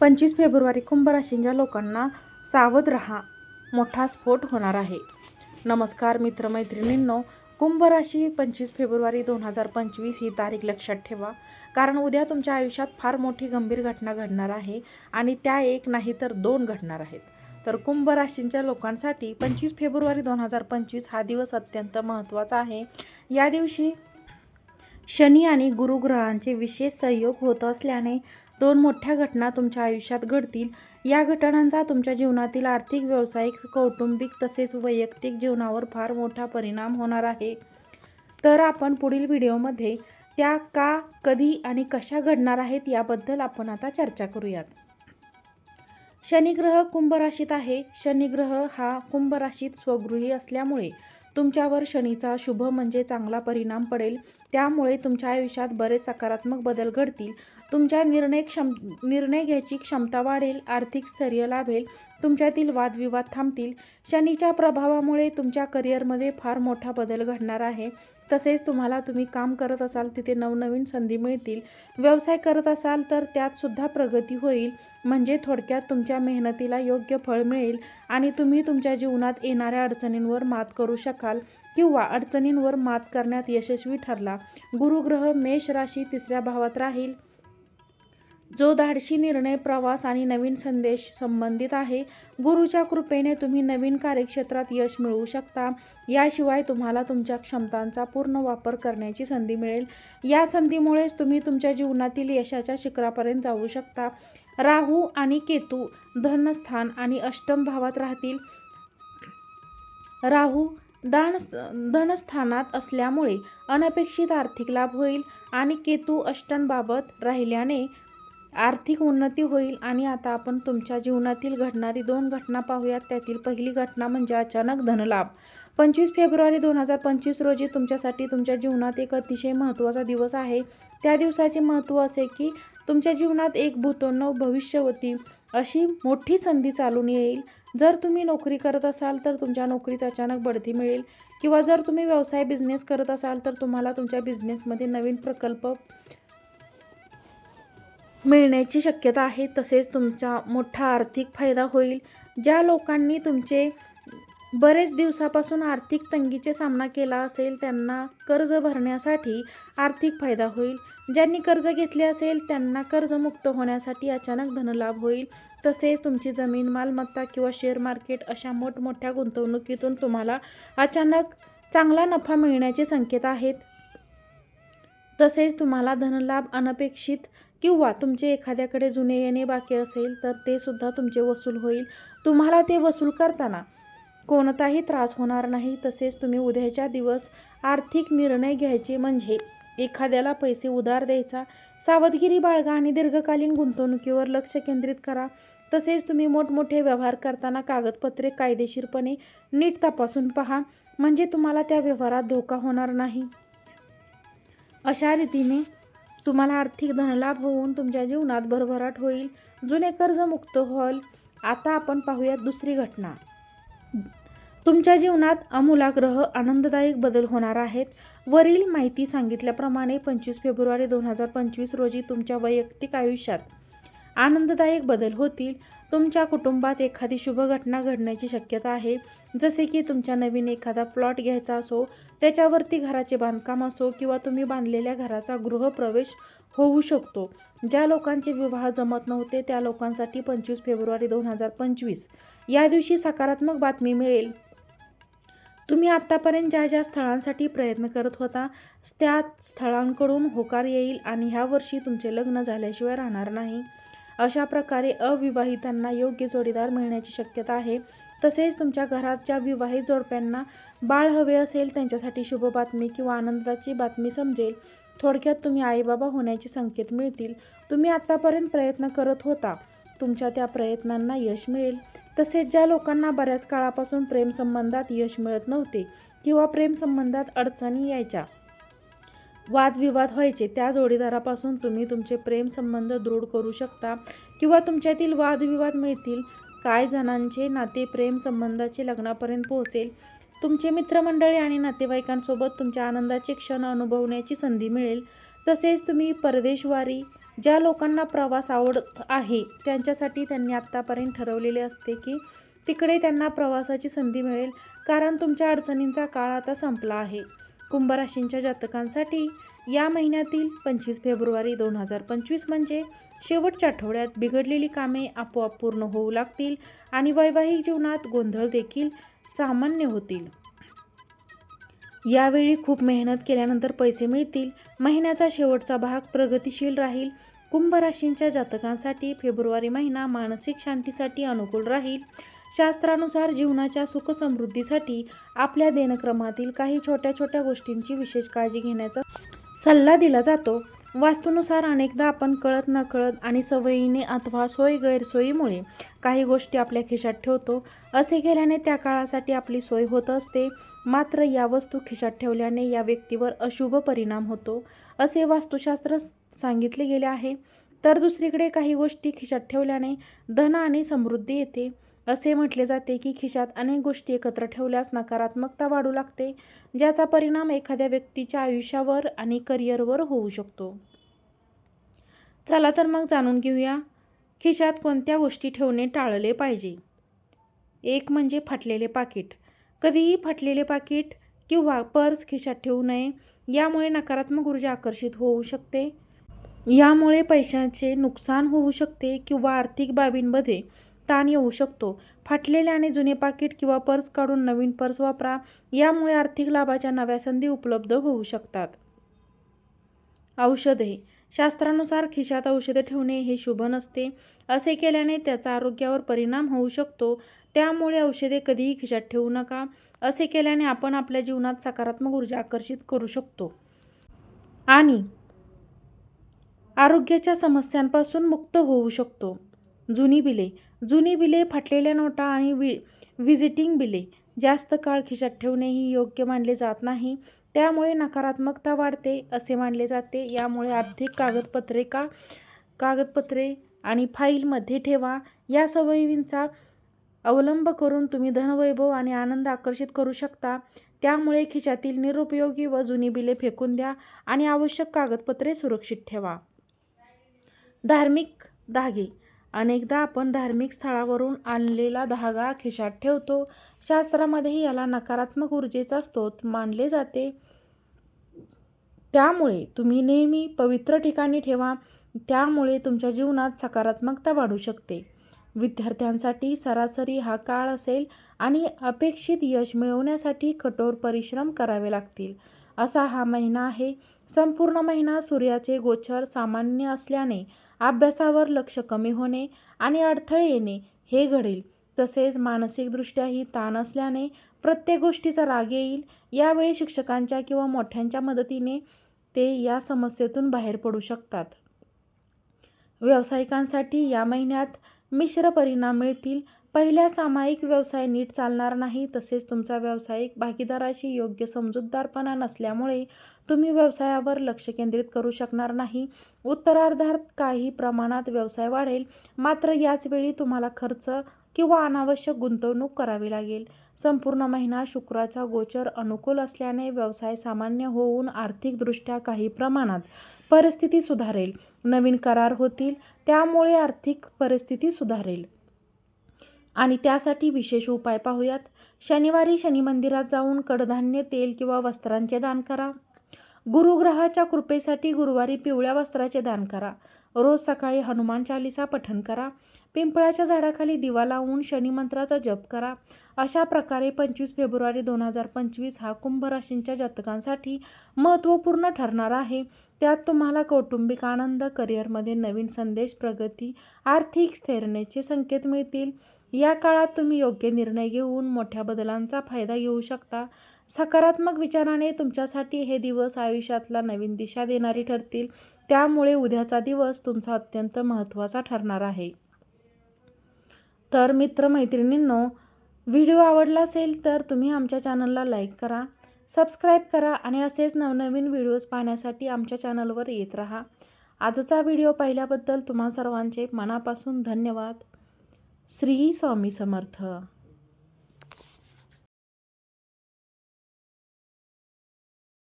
पंचवीस फेब्रुवारी कुंभ राशींच्या लोकांना सावध रहा. मोठा स्फोट होणार आहे. नमस्कार मित्रमैत्रिणींनो कुंभ राशी पंचवीस फेब्रुवारी दोन हजार पंचवीस ही तारीख लक्षात ठेवा. कारण उद्या तुमच्या आयुष्यात फार मोठी गंभीर घटना घडणार आहे आणि त्या एक नाही तर दोन घडणार आहेत. तर कुंभ राशींच्या लोकांसाठी पंचवीस फेब्रुवारी दोन हजार पंचवीस हा दिवस अत्यंत महत्त्वाचा आहे. या दिवशी शनी आणि गुरुग्रहांचे विशेष सहयोग होत असल्याने दोन मोठ्या घटना तुमच्या आयुष्यात घडतील. या घटनांचा तुमच्या जीवनातील आर्थिक व्यावसायिक कौटुंबिक तसेच वैयक्तिक जीवनावर फार मोठा परिणाम होणार आहे. तर आपण पुढील व्हिडिओमध्ये त्या का कधी आणि कशा घडणार आहेत याबद्दल आपण आता चर्चा करूयात. शनिग्रह कुंभ राशीत आहे. शनिग्रह हा कुंभ राशीत स्वगृही असल्यामुळे तुमच्यावर शनीचा शुभ म्हणजे चांगला परिणाम पडेल. त्यामुळे तुमच्या आयुष्यात बरेच सकारात्मक बदल घडतील. तुमच्या निर्णय क्षम निर्णय घ्यायची क्षमता वाढेल आर्थिक स्थैर्य लाभेल तुमच्यातील वादविवाद थांबतील. शनीच्या प्रभावामुळे तुमच्या करिअरमध्ये फार मोठा बदल घडणार आहे. तसेच तुम्हाला तुम्ही काम करत असाल तिथे नवनवीन संधी मिळतील. व्यवसाय करत असाल तर त्यातसुद्धा प्रगती होईल. म्हणजे थोडक्यात तुमच्या मेहनतीला योग्य फळ मिळेल आणि तुम्ही तुमच्या जीवनात येणाऱ्या अडचणींवर मात करू शकाल किंवा अडचणींवर मात करण्यात यशस्वी ठरला. गुरुग्रह मेष राशी तिसऱ्या भावात राहील. जो धाडशी निर्णय प्रवास आणि नवीन संदेश संबंधित आहे गुरुच्या कृपेने तुम्ही नवीन कार्यक्षेत्रात यश मिळवू शकता. याशिवाय तुम्हाला तुमच्या क्षमतांचा पूर्ण वापर करण्याची संधी मिळेल. या संधीमुळेच तुम्ही तुमच्या जीवनातील यशाच्या शिखरापर्यंत जाऊ शकता. राहू आणि केतू धनस्थान आणि अष्टम भावात राहतील. राहू दान धनस्थानात असल्यामुळे अनपेक्षित आर्थिक लाभ होईल आणि केतू अष्टमबाबत राहिल्याने आर्थिक उन्नती होईल आणि आता आपण तुमच्या जीवनातील घडणारी दोन घटना पाहूयात. त्यातील पहिली घटना म्हणजे अचानक धनलाभ. पंचवीस फेब्रुवारी दोन हजार पंचवीस रोजी तुमच्यासाठी तुमच्या जीवनात एक अतिशय महत्त्वाचा दिवस आहे. त्या दिवसाचे महत्त्व असे की तुमच्या जीवनात एक भूतोन्नव भविष्यवती अशी मोठी संधी चालून येईल. जर तुम्ही नोकरी करत असाल तर तुमच्या नोकरीत अचानक बढती मिळेल. किंवा जर तुम्ही व्यवसाय बिझनेस करत असाल तर तुम्हाला तुमच्या बिझनेसमध्ये नवीन प्रकल्प मिळण्याची शक्यता आहे तसेच तुमचा मोठा आर्थिक फायदा होईल. ज्या लोकांनी तुमचे बरेच दिवसापासून आर्थिक तंगीचे सामना केला असेल त्यांना कर्ज भरण्यासाठी आर्थिक फायदा होईल. ज्यांनी कर्ज घेतले असेल त्यांना कर्जमुक्त होण्यासाठी अचानक धनलाभ होईल. तसेच तुमची जमीन मालमत्ता किंवा शेअर मार्केट अशा मोठमोठ्या गुंतवणुकीतून तुम्हाला अचानक चांगला नफा मिळण्याचे संकेत आहेत. तसेच तुम्हाला धनलाभ अनपेक्षित किंवा तुमचे एखाद्याकडे जुने येणे बाकी असेल तर ते सुद्धा तुमचे वसूल होईल. तुम्हाला ते वसूल करताना कोणताही त्रास होणार नाही. तसेच तुम्ही उद्याच्या दिवस आर्थिक निर्णय घ्यायचे म्हणजे एखाद्याला पैसे उधार द्यायचा सावधगिरी बाळगा आणि दीर्घकालीन गुंतवणुकीवर लक्ष केंद्रित करा. तसेच तुम्ही मोठमोठे व्यवहार करताना कागदपत्रे कायदेशीरपणे नीट तपासून पहा म्हणजे तुम्हाला त्या व्यवहारात धोका होणार नाही. अशा रीतीने तुम्हाला आर्थिक धनलाभ होऊन तुमच्या जीवनात भरभराट होईल. जुने कर्ज मुक्त होईल आता आपण पाहूयात दुसरी घटना. तुमच्या जीवनात अमूलाग्रह आनंददायक बदल होणार आहेत. वरील माहिती सांगितल्याप्रमाणे पंचवीस फेब्रुवारी दोन हजार पंचवीस रोजी तुमच्या वैयक्तिक आयुष्यात आनंददायक बदल होतील. तुमच्या कुटुंबात एखादी शुभ घटना घडण्याची शक्यता आहे. जसे की तुमच्या नवीन एखादा प्लॉट घ्यायचा असो त्याच्यावरती घराचे बांधकाम असो किंवा तुम्ही बांधलेल्या घराचा गृहप्रवेश होऊ शकतो. ज्या लोकांचे विवाह जमत नव्हते त्या लोकांसाठी पंचवीस फेब्रुवारी दोन हजार पंचवीस. या दिवशी सकारात्मक बातमी मिळेल. तुम्ही आत्तापर्यंत ज्या ज्या स्थळांसाठी प्रयत्न करत होता त्या स्थळांकडून होकार येईल आणि ह्या वर्षी तुमचे लग्न झाल्याशिवाय राहणार नाही. अशा प्रकारे अविवाहितांना योग्य जोडीदार मिळण्याची शक्यता आहे. तसेच तुमच्या घराच्या विवाहित जोडप्यांना बाळ हवे असेल त्यांच्यासाठी शुभ बातमी किंवा आनंदाची बातमी समजेल. थोडक्यात तुम्ही आईबाबा होण्याचे संकेत मिळतील. तुम्ही आत्तापर्यंत प्रयत्न करत होता. तुमच्या त्या प्रयत्नांना यश मिळेल. तसेच ज्या लोकांना बऱ्याच काळापासून प्रेमसंबंधात यश मिळत नव्हते किंवा प्रेमसंबंधात अडचणी यायच्या वादविवाद व्हायचे त्या जोडीदारापासून तुम्ही तुमचे प्रेमसंबंध दृढ करू शकता. किंवा तुमच्यातील वादविवाद मिळतील काय जणांचे नाते प्रेमसंबंधाचे लग्नापर्यंत पोहोचेल? तुमचे मित्रमंडळी आणि नातेवाईकांसोबत तुमच्या आनंदाचे क्षण अनुभवण्याची संधी मिळेल. तसेच तुम्ही परदेशवारी ज्या लोकांना प्रवास आवडत आहे त्यांच्यासाठी त्यांनी आत्तापर्यंत ठरवलेले असते की तिकडे त्यांना प्रवासाची संधी मिळेल. कारण तुमच्या अडचणींचा काळ आता संपला आहे. कुंभराशींच्या जातकांसाठी या महिन्यातील पंचवीस फेब्रुवारी दोन हजार पंचवीस म्हणजे शेवटच्या आठवड्यात बिघडलेली कामे आपोआप पूर्ण होऊ लागतील आणि वैवाहिक जीवनात गोंधळ देखील सामान्य होतील. यावेळी खूप मेहनत केल्यानंतर पैसे मिळतील. महिन्याचा शेवटचा भाग प्रगतिशील राहील. कुंभ राशींच्या जातकांसाठी फेब्रुवारी महिना मानसिक शांतीसाठी अनुकूल राहील. शास्त्रानुसार जीवनाच्या सुखसमृद्धीसाठी आपल्या दिनक्रमातील काही छोट्या छोट्या गोष्टींची विशेष काळजी घेण्याचा सल्ला दिला जातो. वास्तूनुसार अनेकदा आपण कळत नकळत आणि सवयीने अथवा सोय गैरसोयीमुळे काही गोष्टी आपल्या खिशात ठेवतो. असे केल्याने त्या काळासाठी आपली सोय होत असते. मात्र या वस्तू खिशात ठेवल्याने या व्यक्तीवर अशुभ परिणाम होतो. असे वास्तुशास्त्र सांगितले गेले आहे. तर दुसरीकडे काही गोष्टी खिशात ठेवल्याने धन आणि समृद्धी येते. असे म्हटले जाते की खिशात अनेक गोष्टी एकत्र ठेवल्यास नकारात्मकता वाढू लागते ज्याचा परिणाम एखाद्या व्यक्तीच्या आयुष्यावर आणि करिअरवर होऊ शकतो. चला तर मग जाणून घेऊया खिशात कोणत्या गोष्टी ठेवणे टाळले पाहिजे? एक म्हणजे फाटलेले पाकिट. कधीही फाटलेले पाकिट किंवा पर्स खिशात ठेवू नये यामुळे नकारात्मक ऊर्जा आकर्षित होऊ शकते. यामुळे पैशांचे नुकसान होऊ शकते किंवा आर्थिक बाबींमध्ये ताण येऊ शकतो. फाटलेले आणि जुने पाकिट किंवा पर्स काढून नवीन पर्स वापरा. यामुळे आर्थिक लाभाच्या नव्या संधी उपलब्ध होऊ शकतात. औषधे. शास्त्रानुसार खिशात औषधे ठेवणे हे शुभ नसते. असे केल्याने त्याचा आरोग्यावर परिणाम होऊ शकतो. त्यामुळे औषधे कधीही खिशात ठेवू नका. असे केल्याने आपण आपल्या जीवनात सकारात्मक ऊर्जा आकर्षित करू शकतो. आणि आरोग्याच्या समस्यांपासून मुक्त होऊ शकतो. जुनी बिले. जुनी बिले फाटलेल्या नोटा आणि वि व्हिजिटिंग बिले. जास्त काळ खिशात ठेवणेही योग्य मानले जात नाही. त्यामुळे नकारात्मकता वाढते असे मानले जाते. यामुळे आर्थिक कागदपत्रे का कागदपत्रे आणि फाईलमध्ये ठेवा. या सवयींचा अवलंब करून तुम्ही धनवैभव आणि आनंद आकर्षित करू शकता. त्यामुळे खिशातील निरुपयोगी व जुनी बिले फेकून द्या आणि आवश्यक कागदपत्रे सुरक्षित ठेवा. धार्मिक धागे. अनेकदा आपण धार्मिक स्थळावरून आणलेला धागा खिशात ठेवतो. शास्त्रामध्येही याला नकारात्मक ऊर्जेचा स्रोत मानले जाते. त्यामुळे तुम्ही नेहमी पवित्र ठिकाणी ठेवा. त्यामुळे तुमच्या जीवनात सकारात्मकता वाढू शकते. विद्यार्थ्यांसाठी सरासरी हा काळ असेल आणि अपेक्षित यश मिळवण्यासाठी कठोर परिश्रम करावे लागतील. असा हा महिना आहे. संपूर्ण महिना सूर्याचे गोचर सामान्य असल्याने अभ्यासावर लक्ष कमी होणे आणि अडथळे येणे हे घडेल. तसेच मानसिकदृष्ट्याही ताण असल्याने प्रत्येक गोष्टीचा राग येईल. यावेळी शिक्षकांच्या किंवा मोठ्यांच्या मदतीने ते या समस्येतून बाहेर पडू शकतात. व्यावसायिकांसाठी या महिन्यात मिश्र परिणाम मिळतील. पहिल्या सामायिक व्यवसाय नीट चालणार नाही तसेच तुमचा व्यावसायिक भागीदाराशी योग्य समजूतदारपणा नसल्यामुळे तुम्ही व्यवसायावर लक्ष केंद्रित करू शकणार नाही. उत्तरार्धात काही प्रमाणात व्यवसाय वाढेल मात्र याच वेळी तुम्हाला खर्च किंवा अनावश्यक गुंतवणूक करावी लागेल. संपूर्ण महिना शुक्राचा गोचर अनुकूल असल्याने व्यवसाय सामान्य होऊन आर्थिकदृष्ट्या काही प्रमाणात परिस्थिती सुधारेल. नवीन करार होतील त्यामुळे आर्थिक परिस्थिती सुधारेल. आणि त्यासाठी विशेष उपाय पाहूयात. शनिवारी शनी मंदिरात जाऊन कडधान्य तेल किंवा वस्त्रांचे दान करा. गुरुग्रहाच्या कृपेसाठी गुरुवारी पिवळ्या वस्त्राचे दान करा. रोज सकाळी हनुमान चालिसा पठण करा. पिंपळाच्या झाडाखाली दिवा लावून शनिमंत्राचा जप करा. अशा प्रकारे पंचवीस फेब्रुवारी दोन हजार पंचवीस हा कुंभ राशींच्या जातकांसाठी महत्त्वपूर्ण ठरणार आहे. त्यात तुम्हाला कौटुंबिक आनंद करिअरमध्ये नवीन संदेश प्रगती आर्थिक स्थैर्याचे संकेत मिळतील. या काळात तुम्ही योग्य निर्णय घेऊन मोठ्या बदलांचा फायदा घेऊ शकता. सकारात्मक विचाराने तुमच्यासाठी हे दिवस आयुष्यातला नवीन दिशा देणारी ठरतील. त्यामुळे उद्याचा दिवस तुमचा अत्यंत महत्त्वाचा ठरणार आहे. तर मित्रमैत्रिणींनो व्हिडिओ आवडला असेल तर तुम्ही आमच्या चॅनलला लाईक करा सबस्क्राईब करा आणि असेच नवनवीन व्हिडिओज पाहण्यासाठी आमच्या चॅनलवर येत राहा. आजचा व्हिडिओ पाहिल्याबद्दल तुम्हा सर्वांचे मनापासून धन्यवाद. श्री स्वामी समर्थ.